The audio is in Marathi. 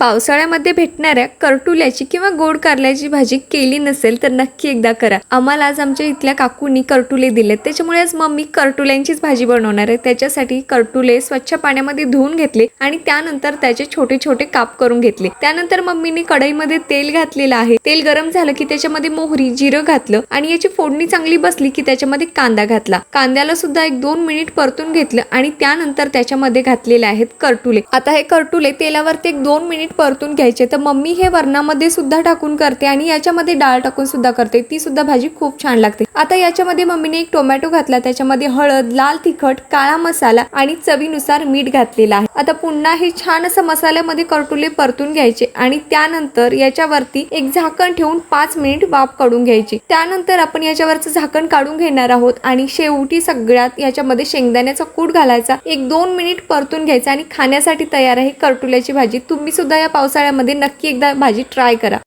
पावसाळ्यामध्ये भेटणाऱ्या करटुल्याची किंवा गोड कारल्याची भाजी केली नसेल तर नक्की एकदा करा. आम्हाला आज आमच्या इथल्या काकूंनी करटुले दिलेत. त्याच्यामुळे आज मम्मी करटुल्यांचीच भाजी बनवणार आहे. त्याच्यासाठी करटुले स्वच्छ पाण्यामध्ये धुवून घेतले आणि त्यानंतर त्याचे छोटे छोटे काप करून घेतले. त्यानंतर मम्मीने कढईमध्ये तेल घातलेलं आहे. तेल गरम झालं की त्याच्यामध्ये मोहरी जिरं घातलं आणि याची फोडणी चांगली बसली की त्याच्यामध्ये कांदा घातला. कांद्याला सुद्धा एक दोन मिनिट परतून घेतलं आणि त्यानंतर त्याच्यामध्ये घातलेले आहेत करटुले. आता हे करटुले तेलावरती एक दोन मिनिट परतून घ्यायचे. तर मम्मी हे वरणामध्ये सुद्धा टाकून करते आणि याच्यामध्ये डाळ टाकून सुद्धा करते. ती सुद्धा भाजी खूप छान लागते. आता याच्यामध्ये मम्मीने एक टोमॅटो घातला त्याच्यामध्ये हळद लाल तिखट काळा मसाला आणि चवीनुसार मीठ घातलेला आहे. आता पुन्हा हे छान असं मसाल्यामध्ये करटुले परतून घ्यायचे आणि त्यानंतर याच्यावरती एक झाकण ठेवून पाच मिनिट वाफ काढून घ्यायची. त्यानंतर आपण याच्यावरचं झाकण काढून घेणार आहोत आणि शेवटी सगळ्यात याच्यामध्ये शेंगदाण्याचा कूट घालायचा. एक दोन मिनिट परतून घ्यायचा आणि खाण्यासाठी तयार आहे करटुल्याची भाजी. तुम्ही सुद्धा या पावसाळ्यामध्ये नक्की एकदा भाजी ट्राय करा.